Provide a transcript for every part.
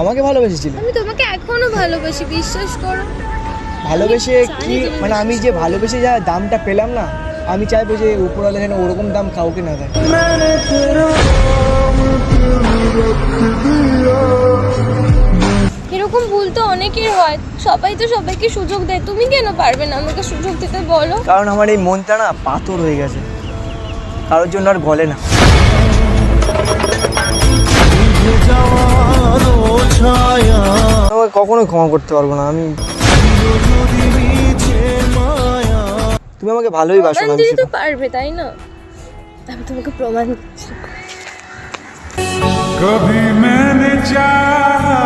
আমাকে ভালোবেসেছিলে? আমি তোমাকে এখনও ভালোবাসি বিশ্বাস করো। ভালোবেসে কি মানে আমি যে ভালোবেসে যা দামটা পেলাম না আমি চাইব যে উপরওয়ালা যেন ওরকম দাম কাউকে না দেয়। এরকম ভুল তো অনেকের হয়। সবাই তো সবাইকে সুযোগ দেয়। তুমি কেন পারবে না আমাকে সুযোগ দিতে বলো? কারণ আমার এই মনটা না পাথর হয়ে গেছে। কারোর জন্য আর গলে না। কখনোই ক্ষমা করতে পারবো না আমি তুমি আমাকে ভালোই বাসো প্রমাণ না দিতে তো পারবে তাই না আমি তোমাকে প্রমাণ দিচ্ছি कभी मैंने चाहा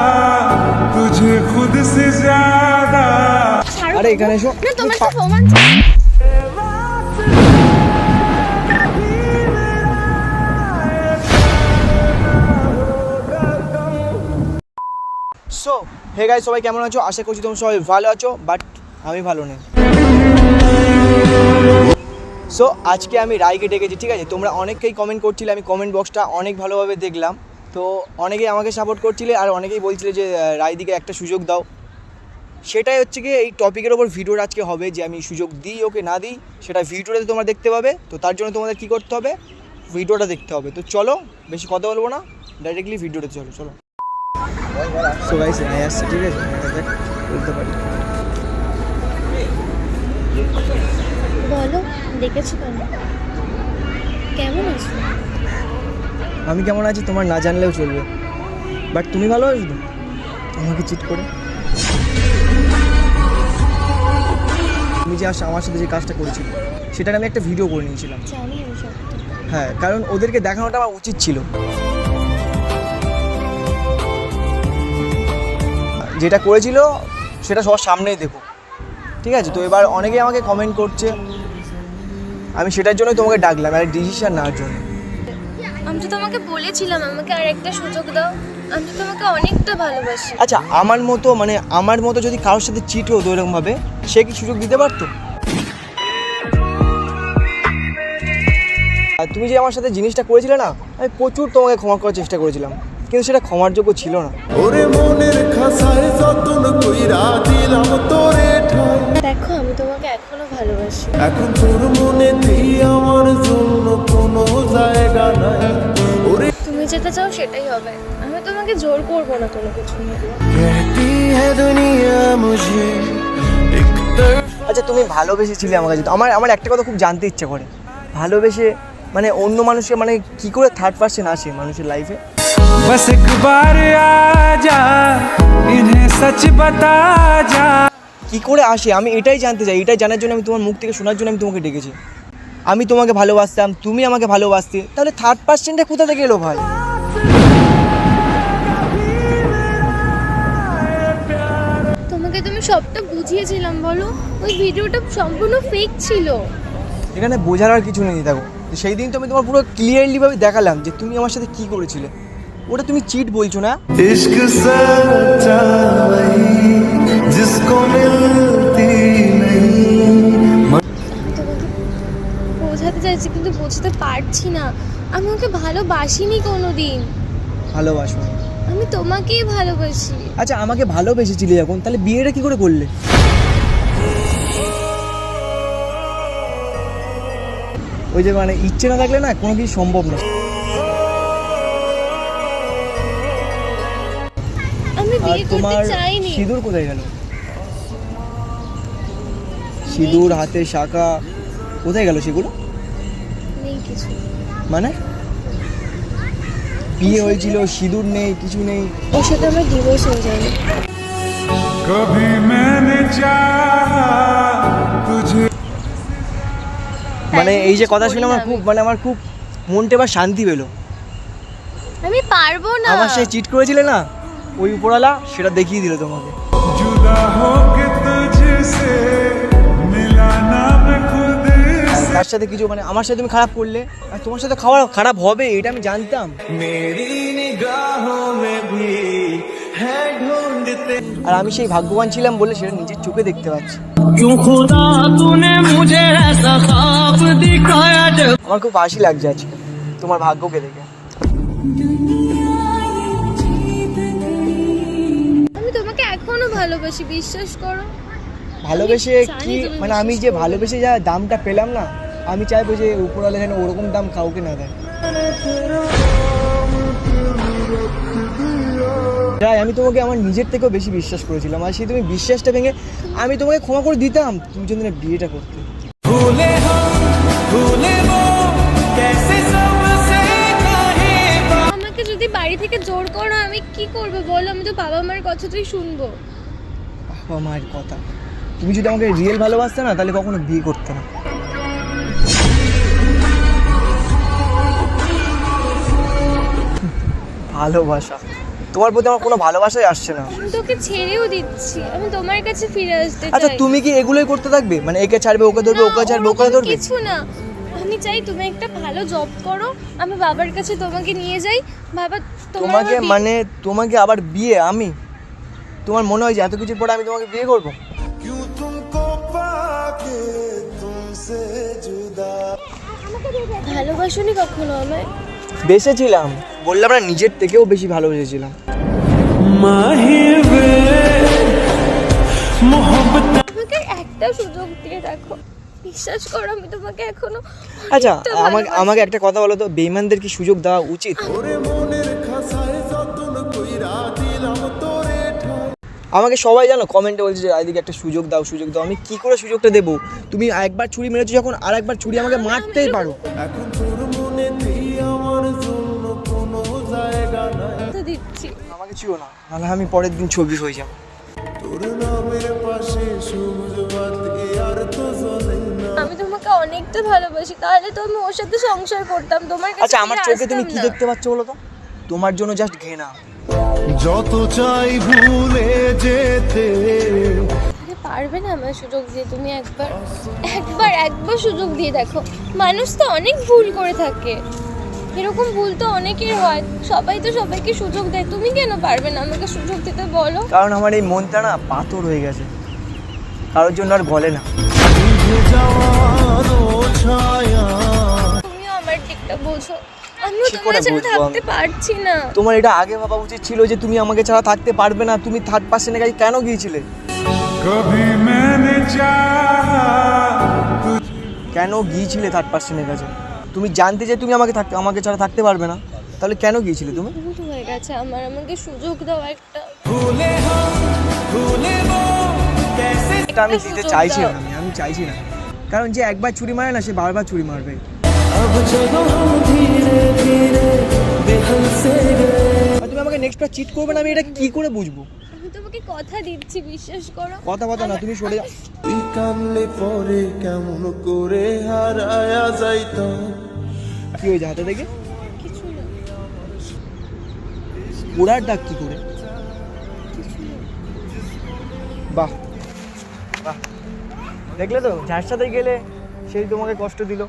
तुझे खुद से ज्यादा ছাড়ো আরে তো। এখানে এসো না তোমার তো পা- প্রমাণ সো, হে গাই সবাই কেমন আছো? আশা করছি তোমরা সবাই ভালো আছো বাট আমি ভালো নেই। সো আজকে আমি রায়কে ডেকেছি, ঠিক আছে? তোমরা অনেকেই কমেন্ট করছিলে, আমি কমেন্ট বক্সটা অনেক ভালোভাবে দেখলাম। তো অনেকেই আমাকে সাপোর্ট করছিলে আর অনেকেই বলছিলে যে রায়দিকে একটা সুযোগ দাও। সেটাই হচ্ছে কি এই টপিকের ওপর ভিডিওটা আজকে হবে, যে আমি সুযোগ দিই ওকে না দিই, সেটা ভিডিওটাতে তোমরা দেখতে পাবে। তো তার জন্য তোমাদের কী করতে হবে? ভিডিওটা দেখতে হবে। তো চলো, বেশি কথা বলব না ডাইরেক্টলি ভিডিওতে চলো চলো। সো গাইস আসছে ঠিক আছে এটা দেখ বলতে পারি। বলো ডেকেছো কেন? কেমন আছো? আমি কেমন আছি তোমার না জানলেও চলবে। বাট তুমি ভালো আছো তো? আমাকে চিট করে। তুমি যে আমার সাথে যে কাজটা করেছিলে সেটার আমি একটা ভিডিও করে নিয়েছিলাম। হ্যাঁ কারণ ওদেরকে দেখানোটা আমার উচিত ছিল। যেটা করেছিল সেটা সবার সামনেই দেখো। ঠিক আছে? তো এবার অনেকেই আমাকে কমেন্ট করছে। আমি সেটার জন্যই তোমাকে ডাকলাম আর ডিসিশন নেওয়ার জন্য। আমি তো তোমাকে বলেছিলাম আমাকে আর একটা সুযোগ দাও। আমি তো তোমাকে অনেকটা ভালোবাসি। আচ্ছা আমার মতো মানে আমার মতো যদি কারোর সাথে চিট হতো এরকমভাবে সে কি সুযোগ দিতে পারতো? আর তুমি যে আমার সাথে জিনিসটা করেছিলে না আমি প্রচুর তোমাকে ক্ষমা করার চেষ্টা করেছিলাম। কিন্তু সেটা ক্ষমার যোগ্য ছিল না। ওরে মনের খাসায় যতন কইরা দিলাম তোরে ঠাই দেখো আমি তোমাকে এখনো ভালোবাসি এখন তোর মনে তুই আমার জন্য কোনো জায়গা নাই ওরে তুমি যেটা চাও সেটাই হবে আমি তোমাকে জোর করবো না কোনো কিছু নিয়ে कहती है दुनिया मुझे एक तरफ আচ্ছা তুমি ভালোবেসেছিলে আমার কাছে তো আমার আমার একটা কথা খুব জানতে ইচ্ছে করে ভালোবেসে মানে অন্য মানুষকে মানে কি করে থার্ড পার্সন আসে মানুষের লাইফে बस एक बार आजा সচ বাতা যা কি করে আসে? আমি এটাই জানতে চাই এটাই জানার জন্য আমি তোমার মুখ থেকে শোনার জন্য আমি তোমাকে ডেকেছি। আমি তোমাকে ভালোবাসতাম তুমি আমাকে ভালোবাসতে। তাহলে থার্ড পার্সেন্টটা কোথা থেকে এলো ভাই? তোমাকে তুমি সবটা বুঝিয়েছিলাম বলো? ওই ভিডিওটা সম্পূর্ণ ফেক ছিল। এখানে বোঝার আর কিছু নেই দেখো। সেই দিন তো আমি তোমার পুরো ক্লিয়ারলিভাবে দেখালাম যে তুমি আমার সাথে কি করেছিলে। ওটা তুমি চিট বলছো না? বোঝাতে চাইছি কিন্তু বোঝাতে পারছি না। আমি ওকে ভালোবাসিনি কোনোদিন। ভালোবাসো। আমি তোমাকেই ভালোবাসি। আচ্ছা আমাকে ভালোবেসেছিলে যখন তাহলে বিয়েটা কি করে করলে? ওই যে মানে ইচ্ছে না থাকলে না কোনো কিছু সম্ভব না। আর তোমার সিঁদুর কোথায় গেল? সিঁদুর হাতে শাখা কোথায় গেল সেগুলো? মানে? বিয়ে হয়েছিল সিঁদুর নেই কিছু নেই। ওর সাথে আমার ডিভোর্স হয়ে যাবে। মানে এই যে কথা শুনে আমার খুব মানে আমার খুব মনটা এবার শান্তি পেল। আমি পারব না। আমার সে চিট করেছিলে না? ওই উপরওয়ালা সেটা দেখিয়ে দিল তোমাকে। তার সাথে কিছু মানে আমার সাথে তুমি খারাপ করলে আর তোমার সাথে খাওয়া খারাপ হবে এটা আমি জানতাম। আর আমি সেই ভাগ্যবান ছিলাম বলে সেটা নিজের চোখে দেখতে পাচ্ছি। আমার খুব হাসি লাগছে আজকে তোমার ভাগ্যকে দেখে। ভালোবাসি বিশ্বাস করো। ভালোবেসে কি মানে আমি যে ভালোবেসে যা দামটা পেলাম না আমি চাইব যে উপরওয়ালা যেন ওরকম দাম কাউকে না দেয়। তাই আমি তোমাকে আমার নিজের থেকেও বেশি বিশ্বাস করেছিলাম আর সেই তুমি বিশ্বাসটা ভেঙে আমি তোমাকে ক্ষমা করে দিতাম তুমি যদি না বিয়েটা করতে। আমাকে যদি বাড়ি থেকে জোর করো আমি কি করব? বলো আমি তো বাবা মার তুই শুনব। মায়ের কথা। তুমি যদি আমাকে রিয়েল ভালোবাসতে না তাহলে কখনো বিয়ে করতে না। ভালোবাসা। তোমার প্রতি আমার কোনো ভালোবাসাই আসছে না। আমি তোকে ছেড়েও দিচ্ছি। আমি তোমার কাছে ফিরে আসতে আচ্ছা তুমি কি এগুলোই করতে থাকবে? মানে একে ছাড়বে ওকে ধরবে ওকে ছাড়বে ওকে ধরবে? কিছু না। আমি চাই তুমি একটা ভালো জব করো। আমি বাবার কাছে তোমাকে নিয়ে যাই। বাবা তোমাকে মানে তোমাকে আবার বিয়ে আমি? তোমার মনে হয় যে এত কিছুর পরে আমি তোমাকে বিয়ে করব? ভালোবাসনি কখনো আমায়? বেসেছিলাম বললাম না নিজের থেকেও বেশি ভালোবেসেছিলাম। আমাকে একটা সুযোগ দিয়ে দেখো বিশ্বাস করো আমি তোমাকে এখনও আচ্ছা আমাকে আমাকে একটা কথা বলো তো বেইমানদের কি সুযোগ দেওয়া উচিত? আমাকে সবাই জানো কমেন্টে বলছে যে এদিকে একটা সুযোগ দাও সুযোগ দাও আমি কি করে সুযোগটা দেবো? তুমি একবার ছুরি মেরেছো যখন আর একবার ছুরি আমাকে মারতেই পারো। এখন তোর মনে তুই আমার জন্য কোনো জায়গা নাই। দিচ্ছি। আমাকে ছিল না নাহলে আমি পরের দিন ছবি হয়ে যাব। তোর নামের পাশে সবুজ বাতি আর তো জ্বলে না। আমি তোমাকে অনেকটা ভালোবাসি তাহলে তো আমি ওর সাথে সংসার করতাম তোমার আচ্ছা আমার চোখে তুমি কি দেখতে পাচ্ছ বলো তো? তোমার জন্য জাস্ট ঘেনা। যত চাই ভুলে যেতে। আরে পারবে না আমার সুযোগ দিয়ে তুমি একবার একবার একবার সুযোগ দিয়ে দেখো। মানুষ তো অনেক ভুল করে থাকে। এরকম ভুল তো অনেকের হয়। সবাই তো সবাইকে সুযোগ দেয়। তুমি কেন পারবে না আমাকে সুযোগ দিতে বলো? কারণ আমার এই মনটা না পাথর হয়ে গেছে। কারোর জন্য আর বলে না। তুমিও আমার দিকটা বোঝো আমিও কি তোমার করে সাথে বুঝবো থাকতে আমি? পারছি না তোমার এটা আগে ভাবা উচিত ছিল যে তুমি আমাকে ছাড়া থাকতে পারবে না তুমি থার্ড পার্সনের কাছে কেন গিয়েছিলে कभी मैंने चाहा तुझ কেন গিয়েছিলে থার্ড পার্সনের কাছে তুমি জানতে যে তুমি আমাকে থাকতে আমাকে ছাড়া থাকতে পারবে না তাহলে কেন গিয়েছিলে তুমি ভুল হয়ে গেছে আমার আমাকে সুযোগ দাও একটা ভুলে হাম ভুলে वो कैसे এটা আমি একটা দিতে সুযোগ চাইছি দাও। না আমি আমি চাইছি না কারণ যে একবার ছুরি মারে না সে বারবার ছুরি মারবে अब जब हम धीरे धीरे बेहल से गए আর তুমি আমাকে নেক্সট বার চিট করবে না আমি এটা কি করে বুঝবো আমি তোমাকে কথা দিচ্ছি বিশ্বাস করো কথা কথা না তুমি সরে যাও তুই কানলে পরে কেমন করে হারায়া যাইতাম কি হয়েছে হাতে দেখে কিছু না পোড়ার ডাক কি করে বাহ বাহ দেখলে তো যার সাথে গেলে সেই তোমাকে কষ্ট দিল।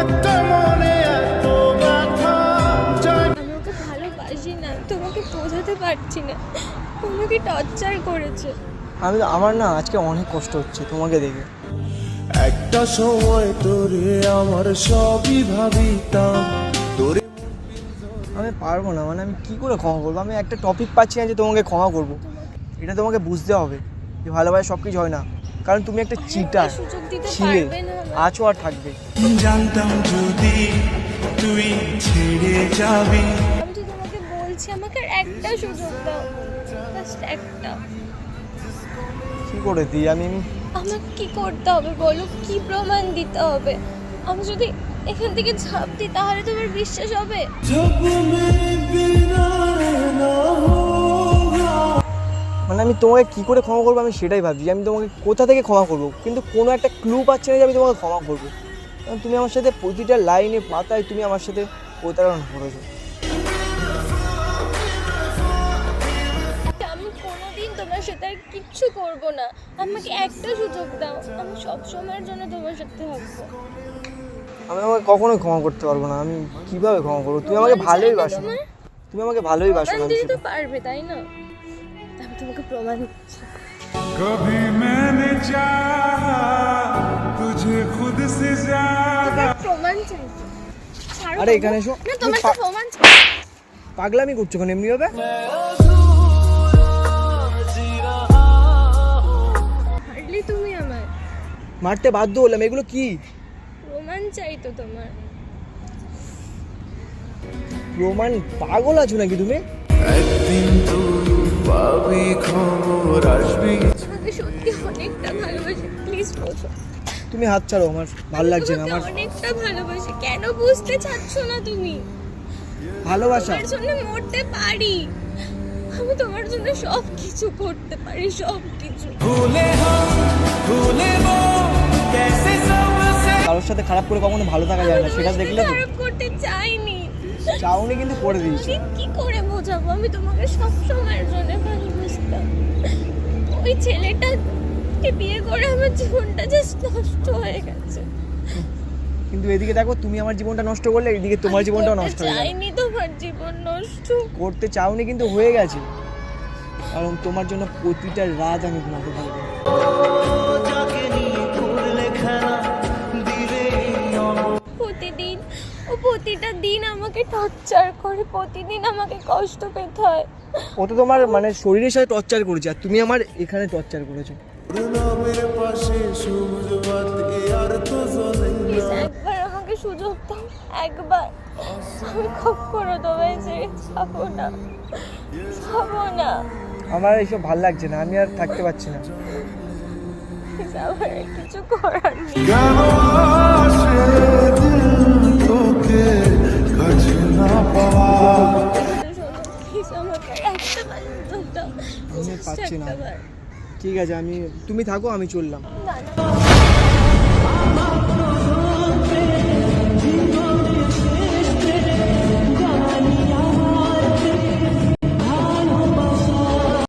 একটা মনে এত ব্যথা যাই আমি ভালোবাসি না তোমাকে বোঝাতে পারছি না। তোমাকে টর্চার করেছে। আমি আমার না আজকে অনেক কষ্ট হচ্ছে তোমাকে দেখে। একটা সময় তোরে আমার সবই ভাবিতাম। তোরে আমি পারব না মানে আমি কি করে ক্ষমা করব? আমি একটা টপিক পাচ্ছি না যে তোমাকে ক্ষমা করব। এটা তোমাকে বুঝতে হবে যে ভালোবাসা সব কিছু হয় না। কারণ তুমি একটা চিটার ছিলে আছো আর থাকবে। জানতাম যদি তুই ছেড়ে যাবি। আমি তো তোমাকে বলছি আমাকে আর একটা সুযোগ দাও। জাস্ট একটা। কি করে দিই আমি? আমি আমাকে কি করতে হবে বলো? কি প্রমাণ দিতে হবে? আমি যদি এখান থেকে ঝাঁপ দিই তাহলে তোমার বিশ্বাস হবে? মানে আমি তোমাকে কি করে ক্ষমা করব আমি সেটাই ভাবছি আমি তোমাকে কোথা থেকে ক্ষমা করব? কিন্তু কোনো একটা ক্লু পাচ্ছি না যে আমি তোমাকে ক্ষমা করব। কারণ তুমি আমার সাথে প্রতিটা লাইনে পাতায় তুমি আমার সাথে প্রতারণা করেছ। আমি তোমার সাথে আর কিচ্ছু করব না। আমাকে একটা সুযোগ দাও আমি সব সময়ের জন্য তোমার সাথে থাকব। আমি আমাকে কখনোই ক্ষমা করতে পারব না আমি কীভাবে ক্ষমা করব? তুমি আমাকে ভালোই বাসো। তুমি আমাকে ভালোই বাসো না তো পারবে তাই না? তোমাকে প্রমাণ দিচ্ছি। কবি মানে তুঝে খুদ সে প্রমাণ চাই আরে এখানে এসো। না তোমার তো প্রমাণ পাগলামি করছ কেন? এমনি হবে? তুমি আমার মারতে বাধ্য হলাম। এগুলো কি? প্রমাণ চাই তো তোমার। প্রমাণ পাগল আছো নাকি তুমি? একদিন তুই পাবি খবর আসবি তুমি হাত ছাড়ো আমার ভালো লাগছে না আমার অনেকটা ভালোবাসি। কেন বুঝতে চাচ্ছ না তুমি? ভালোবাসা? তোমার জন্য মরতে পারি। আমি তোমার জন্য সব কিছু করতে পারি সব কিছু ভুলে ভুলে কারোর সাথে খারাপ করে কখনো ভালো থাকা যায় না সেটা দেখলে খারাপ করতে চাইনি। চাউনি কিন্তু করে দিয়েছি। কি করে বোঝাবো আমি তোমাকে সব সময়ের জন্য ভালোবাসতাম। ওই ছেলেটাকে বিয়ে করে আমার জীবনটা জাস্ট নষ্ট হয়ে গেছে। কিন্তু এদিকে দেখো তুমি আমার জীবনটা নষ্ট করলে এদিকে তোমার জীবনটাও করতে নষ্ট হয়ে চাইনি তোমার জীবন নষ্ট। করতে চাওনি কিন্তু হয়ে গেছে। কারণ তোমার জন্য প্রতিটা রাত আমি ঘুমাতে পারব। ও প্রতিটা দিন আমাকে টর্চার করে প্রতিদিন আমাকে কষ্ট পেতে হয়। ও তো তোমার মানে শরীরের সাথে টর্চার করেছে আর তুমি আমার এখানে টর্চার করেছ। একবার আমাকে সুযোগ দাও একবার। আমি কখনো তোমায় ছেড়ে যাব না যাব না। আমার এইসব ভালো লাগছে না আমি আর থাকতে পারছি না। আমার কিছু করার নেই। ঠিক আছে আমি তুমি থাকো আমি চললাম।